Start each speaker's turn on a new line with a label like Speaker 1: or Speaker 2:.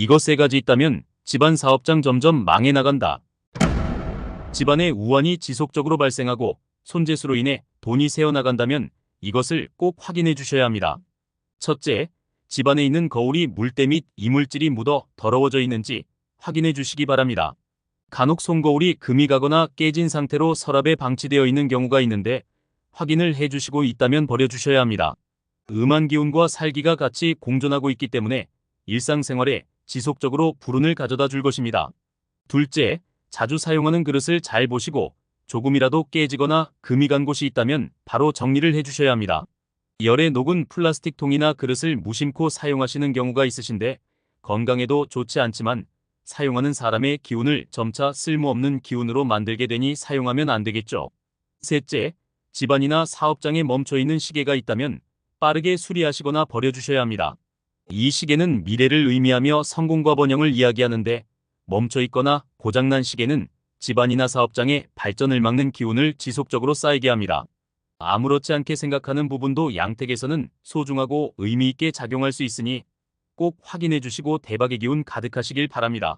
Speaker 1: 이거 세 가지 있다면 집안 사업장 점점 망해 나간다. 집안에 우환이 지속적으로 발생하고 손재수로 인해 돈이 새어나간다면 이것을 꼭 확인해 주셔야 합니다. 첫째, 집안에 있는 거울이 물때 및 이물질이 묻어 더러워져 있는지 확인해 주시기 바랍니다. 간혹 손거울이 금이 가거나 깨진 상태로 서랍에 방치되어 있는 경우가 있는데 확인을 해 주시고 있다면 버려 주셔야 합니다. 음한 기운과 살기가 같이 공존하고 있기 때문에 일상생활에 지속적으로 불운을 가져다 줄 것입니다. 둘째, 자주 사용하는 그릇을 잘 보시고 조금이라도 깨지거나 금이 간 곳이 있다면 바로 정리를 해 주셔야 합니다. 열에 녹은 플라스틱 통이나 그릇을 무심코 사용하시는 경우가 있으신데 건강에도 좋지 않지만 사용하는 사람의 기운을 점차 쓸모없는 기운으로 만들게 되니 사용하면 안 되겠죠. 셋째, 집안이나 사업장에 멈춰 있는 시계가 있다면 빠르게 수리하시거나 버려주셔야 합니다. 이 시계는 미래를 의미하며 성공과 번영을 이야기하는데 멈춰 있거나 고장난 시계는 집안이나 사업장의 발전을 막는 기운을 지속적으로 쌓이게 합니다. 아무렇지 않게 생각하는 부분도 양택에서는 소중하고 의미 있게 작용할 수 있으니 꼭 확인해 주시고 대박의 기운 가득하시길 바랍니다.